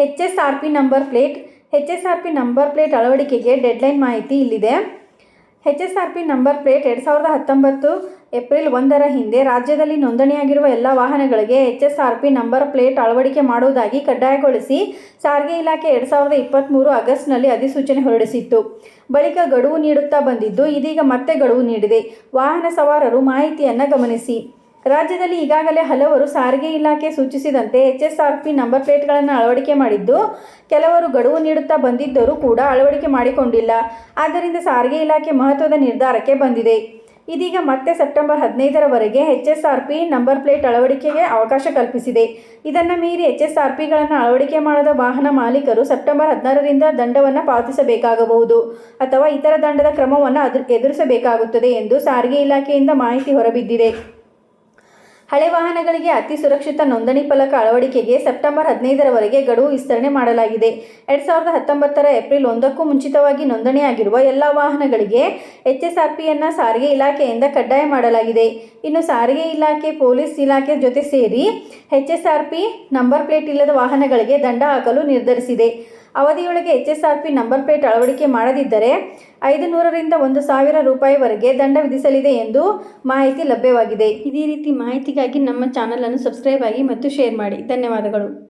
H S R P number plate H S R P number plate ಅಳವಡಿಕೆಗೆ deadline ಮಾಹಿತಿ ಇಲ್ಲಿದೆ. H S R P number plate ಎರಡು ಸಾವಿರದ ಹತ್ತೊಂಬತ್ತು April ಒಂದರ ಹಿಂದೆ ರಾಜ್ಯದಲ್ಲಿ ನೋಂದಣಿಯಾಗಿರುವ ಎಲ್ಲ ವಾಹನಗಳಿಗೆ H S R P number plate ಅಳವಡಿಕೆ ಮಾಡುವುದಾಗಿ ಕಡ್ಡಾಯಗೊಳಿಸಿ ಸಾರಿಗೆ ಇಲಾಖೆ ಎರಡು ಸಾವಿರದ ಇಪ್ಪತ್ತ್ಮೂರು ಆಗಸ್ಟ್ನಲ್ಲಿ ಅಧಿಸೂಚನೆ ಹೊರಡಿಸಿತ್ತು. ಬಳಿಕ ಗಡುವು ನೀಡುತ್ತಾ ಬಂದಿದ್ದು ಇದೀಗ ಮತ್ತೆ ಗಡುವು ನೀಡಿದೆ. ವಾಹನ ಸವಾರರು ಮಾಹಿತಿಯನ್ನು ಗಮನಿಸಿ. ರಾಜ್ಯದಲ್ಲಿ ಈಗಾಗಲೇ ಹಲವರು ಸಾರಿಗೆ ಇಲಾಖೆ ಸೂಚಿಸಿದಂತೆ H S R P number ಪ್ಲೇಟ್ಗಳನ್ನು ಅಳವಡಿಕೆ ಮಾಡಿದ್ದು, ಕೆಲವರು ಗಡುವು ನೀಡುತ್ತಾ ಬಂದಿದ್ದರೂ ಕೂಡ ಅಳವಡಿಕೆ ಮಾಡಿಕೊಂಡಿಲ್ಲ. ಆದ್ದರಿಂದ ಸಾರಿಗೆ ಇಲಾಖೆ ಮಹತ್ವದ ನಿರ್ಧಾರಕ್ಕೆ ಬಂದಿದೆ. ಇದೀಗ ಮತ್ತೆ September ಹದಿನೈದರವರೆಗೆ H S R P number plate ಅಳವಡಿಕೆಗೆ ಅವಕಾಶ ಕಲ್ಪಿಸಿದೆ. ಇದನ್ನು ಮೀರಿ ಎಚ್ ಎಸ್ ಆರ್ ಪಿಗಳನ್ನು ಅಳವಡಿಕೆ ಮಾಡದ ವಾಹನ ಮಾಲೀಕರು ಸೆಪ್ಟೆಂಬರ್ ಹದಿನಾರರಿಂದ ದಂಡವನ್ನು ಪಾವತಿಸಬೇಕಾಗಬಹುದು ಅಥವಾ ಇತರ ದಂಡದ ಕ್ರಮವನ್ನು ಎದುರಿಸಬೇಕಾಗುತ್ತದೆ ಎಂದು ಸಾರಿಗೆ ಇಲಾಖೆಯಿಂದ ಮಾಹಿತಿ ಹೊರಬಿದ್ದಿದೆ. ಹಳೆ ವಾಹನಗಳಿಗೆ ಅತಿ ಸುರಕ್ಷಿತ ನೋಂದಣಿ ಫಲಕ ಅಳವಡಿಕೆಗೆ ಸೆಪ್ಟೆಂಬರ್ ಹದಿನೈದರವರೆಗೆ ಗಡುವು ವಿಸ್ತರಣೆ ಮಾಡಲಾಗಿದೆ. ಎರಡು ಸಾವಿರದ ಹತ್ತೊಂಬತ್ತರ ಏಪ್ರಿಲ್ ಒಂದಕ್ಕೂ ಮುಂಚಿತವಾಗಿ ನೋಂದಣಿಯಾಗಿರುವ ಎಲ್ಲ ವಾಹನಗಳಿಗೆ ಎಚ್ ಎಸ್ ಆರ್ ಪಿಯನ್ನು ಸಾರಿಗೆ ಇಲಾಖೆಯಿಂದ ಕಡ್ಡಾಯ ಮಾಡಲಾಗಿದೆ. ಇನ್ನು ಸಾರಿಗೆ ಇಲಾಖೆ, ಪೊಲೀಸ್ ಇಲಾಖೆ ಜೊತೆ ಸೇರಿ ಎಚ್ಎಸ್ಆರ್ಪಿ ನಂಬರ್ ಪ್ಲೇಟ್ ಇಲ್ಲದ ವಾಹನಗಳಿಗೆ ದಂಡ ಹಾಕಲು ನಿರ್ಧರಿಸಿದೆ. ಅವಧಿಯೊಳಗೆ H S R P number plate ಅಳವಡಿಕೆ ಮಾಡದಿದ್ದರೆ ಐದು ನೂರರಿಂದ ಒಂದು ಸಾವಿರ ರೂಪಾಯಿವರೆಗೆ ದಂಡ ವಿಧಿಸಲಿದೆ ಎಂದು ಮಾಹಿತಿ ಲಭ್ಯವಾಗಿದೆ. ಇದೇ ರೀತಿ ಮಾಹಿತಿಗಾಗಿ ನಮ್ಮ ಚಾನಲನ್ನು ಸಬ್ಸ್ಕ್ರೈಬ್ ಆಗಿ ಮತ್ತು ಶೇರ್ ಮಾಡಿ. ಧನ್ಯವಾದಗಳು.